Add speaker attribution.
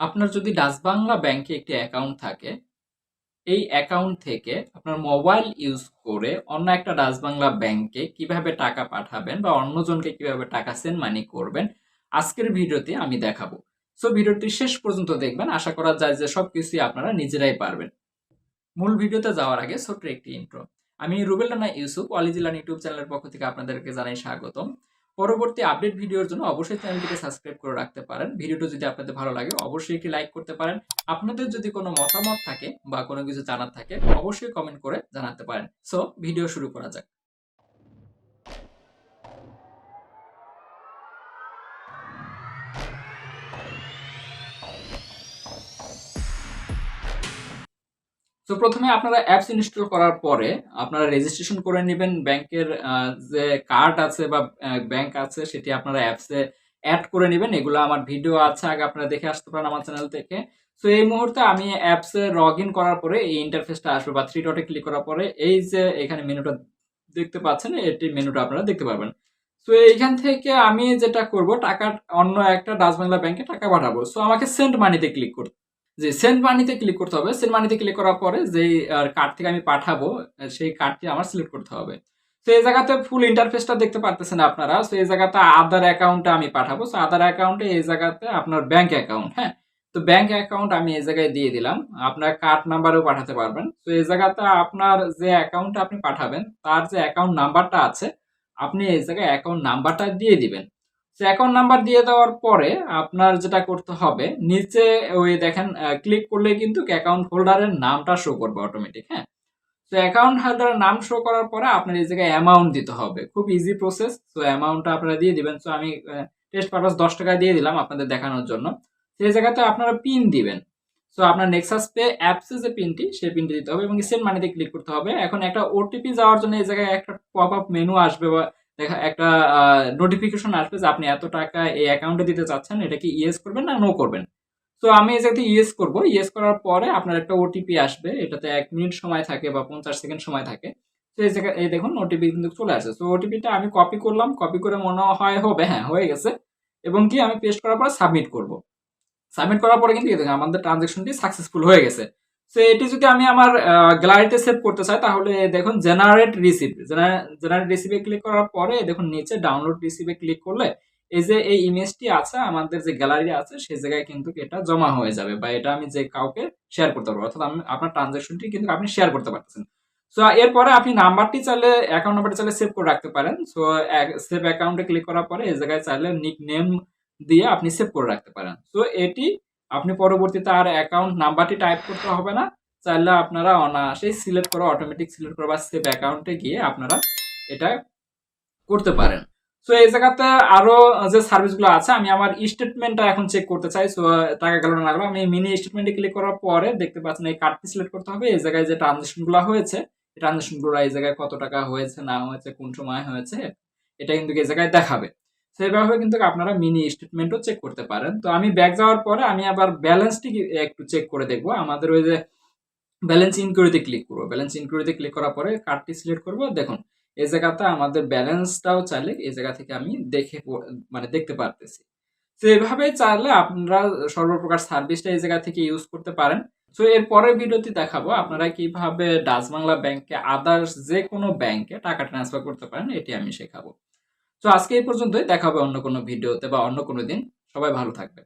Speaker 1: আপনার যদি ডাচ বাংলা ব্যাংকে একটি অ্যাকাউন্ট থাকে, এই অ্যাকাউন্ট থেকে আপনার মোবাইল ইউজ করে অন্য একটা ডাচ বাংলা ব্যাংকে কীভাবে টাকা পাঠাবেন বা অন্যজনকে কীভাবে টাকা সেন্ড মানি করবেন, আজকের ভিডিওতে আমি দেখাবো। সো ভিডিওটি শেষ পর্যন্ত দেখবেন। আশা করা যায় যে সব কিছুই আপনারা নিজেরাই পারবেন। মূল ভিডিওতে যাওয়ার আগে ছোট্ট একটি ইন্ট্রো আমি রুবেল রানা ইউসুফ অলিজিলান ইউটিউব চ্যানেলের পক্ষ থেকে আপনাদেরকে জানাই স্বাগতম। পরবর্তী আপডেট ভিডিওর জন্য অবশ্যই চ্যানেলটিকে সাবস্ক্রাইব করে রাখতে পারেন। ভিডিওটি যদি আপনাদের ভালো লাগে, অবশ্যই একটি লাইক করতে পারেন। আপনাদের যদি কোনো মতামত থাকে বা কোনো কিছু জানার থাকে, অবশ্যই কমেন্ট করে জানাতে পারেন। সো ভিডিও শুরু করা যাক। তো প্রথমে আপনারা অ্যাপস ইনস্টল করার পরে আপনারা রেজিস্ট্রেশন করে নেবেন। ব্যাংকের যে কার্ড আছে বা ব্যাংক আছে, সেটি আপনারা অ্যাপসে অ্যাড করে নেবেন। এগুলো আমার ভিডিও আছে, আগে আপনারা দেখে আসতে পারেন আমার চ্যানেল থেকে। তো এই মুহূর্তে আমি অ্যাপসে লগ ইন করার পরে এই ইন্টারফেসটা আসবে বা থ্রি ডটে ক্লিক করার পরে এই যে এখানে মেনুটা দেখতে পাচ্ছেন, এটি মেনুটা আপনারা দেখতে পারবেন। তো এইখান থেকে আমি যেটা করব, টাকা অন্য একটা ডাচ ব্যাংকে টাকা পাঠাবো। সো আমাকে সেন্ড মানিতে ক্লিক করতে যে সেন্ড মানিতে ক্লিক করতে হবে। সেন্ড মানিতে ক্লিক করার পরে যেই কার্ড থেকে আমি পাঠাবো, সেই কার্ডটি আমার সিলেক্ট করতে হবে। তো এই জায়গাতে ফুল ইন্টারফেসটা দেখতে পারতেছেন আপনারা। তো এই জায়গাতে আদার অ্যাকাউন্টে আমি পাঠাবো। তো আদার অ্যাকাউন্টে এই জায়গাতে আপনার ব্যাংক অ্যাকাউন্ট হ্যাঁ? তো ব্যাংক অ্যাকাউন্ট আমি এই জায়গায় দিয়ে দিলাম। আপনার কার্ড নাম্বারও পাঠাতে পারবেন। তো এই জায়গাতে আপনার যে অ্যাকাউন্টটা আপনি পাঠাবেন, তার যে অ্যাকাউন্ট নাম্বারটা আছে, আপনি এই জায়গায় অ্যাকাউন্ট নাম্বারটা দিয়ে দিবেন। তো অ্যাকাউন্ট নাম্বার দিয়ে দেওয়ার পরে আপনার যেটা করতে হবে, নিচে ওই দেখেন ক্লিক করলে কিন্তু অ্যাকাউন্ট হোল্ডারের নামটা শো করবে অটোমেটিক হ্যাঁ? তো অ্যাকাউন্ট হোল্ডারের নাম শো করার পরে আপনার এই জায়গায় অ্যামাউন্ট দিতে হবে। খুব ইজি প্রসেস তো অ্যামাউন্টটা আপনারা দিয়ে দিবেন। তো আমি টেস্ট পারপাস দশ টাকা দিয়ে দিলাম আপনাদের দেখানোর জন্য। সেই জায়গাতে আপনারা পিন দিবেন। তো আপনার নেক্সাস পে অ্যাপসে যে পিনটি সেই পিনটি দিতে হবে এবং সেন্ড মানিতে ক্লিক করতে হবে। এখন একটা ওটিপি যাওয়ার জন্য এই জায়গায় একটা পপ আপ মেনু আসবে বা দেখা, একটা নোটিফিকেশন আসবে যে আপনি এত টাকা এই অ্যাকাউন্টে দিতে চাচ্ছেন, এটা কি ইয়েস করবেন না নো করবেন? তো আমি জায়গাতে ইয়েস করব। ইয়েস করার পরে আপনার একটা ওটিপি আসবে, এটাতে এক মিনিট সময় থাকে বা পঞ্চাশ সেকেন্ড সময় থাকে। তো এই জায়গায় এই দেখুন ওটিপি কিন্তু চলে আসে তো ওটিপিটা আমি কপি করলাম কপি করে মনে হয় হবে হ্যাঁ হয়ে গেছে। এবং কি আমি পেস্ট করার পরে সাবমিট করব। সাবমিট করার পরে কিন্তু আমাদের ট্রানজেকশনটি সাকসেসফুল হয়ে গেছে। তো এটি যদি আমি আমার গ্যালারিতে সেভ করতে চাই, তাহলে দেখুন জেনারেট রিসিভ জেনারেট রিসিভে ক্লিক করার পরে দেখুন নিচে ডাউনলোড রিসিভে ক্লিক করলে এই যে এই ইমেজটি আছে, আমাদের যে গ্যালারি আছে, সেই জায়গায় কিন্তু এটা জমা হয়ে যাবে বা এটা আমি যে কাউকে শেয়ার করতে পারব। অর্থাৎ আপনার ট্রানজাকশনটি কিন্তু আপনি শেয়ার করতে পারতেছেন। সো এরপরে আপনি নাম্বারটি চাইলে অ্যাকাউন্ট নাম্বারটি চাইলে সেভ করে রাখতে পারেন। সো সেভ অ্যাকাউন্টে ক্লিক করার পরে এই জায়গায় চাইলে নিক নেম দিয়ে আপনি সেভ করে রাখতে পারেন। সো এটি আপনি পরবর্তীতে আর অ্যাকাউন্ট নাম্বারটি টাইপ করতে হবে না। চাইলে আপনারা অনায়াসেই সিলেক্ট করা অটোমেটিক সিলেক্ট করা বা সেভ অ্যাকাউন্টে গিয়ে আপনারা এটা করতে পারেন। সো এই জায়গাতে আরও যে সার্ভিসগুলো আছে, আমি আমার স্টেটমেন্টটা এখন চেক করতে চাই। সো টাকা গেল না আমি মিনি স্টেটমেন্টে ক্লিক করার পরে দেখতে পাচ্ছেন এই কার্ডটি সিলেক্ট করতে হবে। এই জায়গায় যে ট্রানজেকশনগুলো হয়েছে ট্রানজেকশনগুলো এই জায়গায় কত টাকা হয়েছে, না হয়েছে, কোন সময় হয়েছে, এটা কিন্তু এই জায়গায় দেখাবে। সেভাবে কিন্তু আপনারা মিনি স্টেটমেন্টও চেক করতে পারেন। তো আমি ব্যাক যাওয়ার পরে আমি আবার ব্যালেন্সটি একটু চেক করে দেখব। আমাদের ওই যে ব্যালেন্স ইনকোয়ারিতে ক্লিক করব। ব্যালেন্স ইনকোয়ারিতে ক্লিক করার পরে কার্ডটি সিলেক্ট করব। দেখুন এই জায়গাতে আমাদের ব্যালেন্সটাও চাইলে এই জায়গা থেকে আমি দেখে মানে দেখতে পারতেছি। তো এভাবে চাইলে আপনারা সর্বপ্রকার সার্ভিসটা এই জায়গা থেকে ইউজ করতে পারেন। তো এর পরের ভিডিওতে দেখাবো আপনারা কীভাবে ডাচ বাংলা ব্যাংকে আদার্স যে কোনো ব্যাংকে টাকা ট্রান্সফার করতে পারেন, এটি আমি শেখাবো। তো আজকে এই পর্যন্তই। দেখা হবে অন্য কোনো ভিডিওতে বা অন্য কোনো দিন। সবাই ভালো থাকবে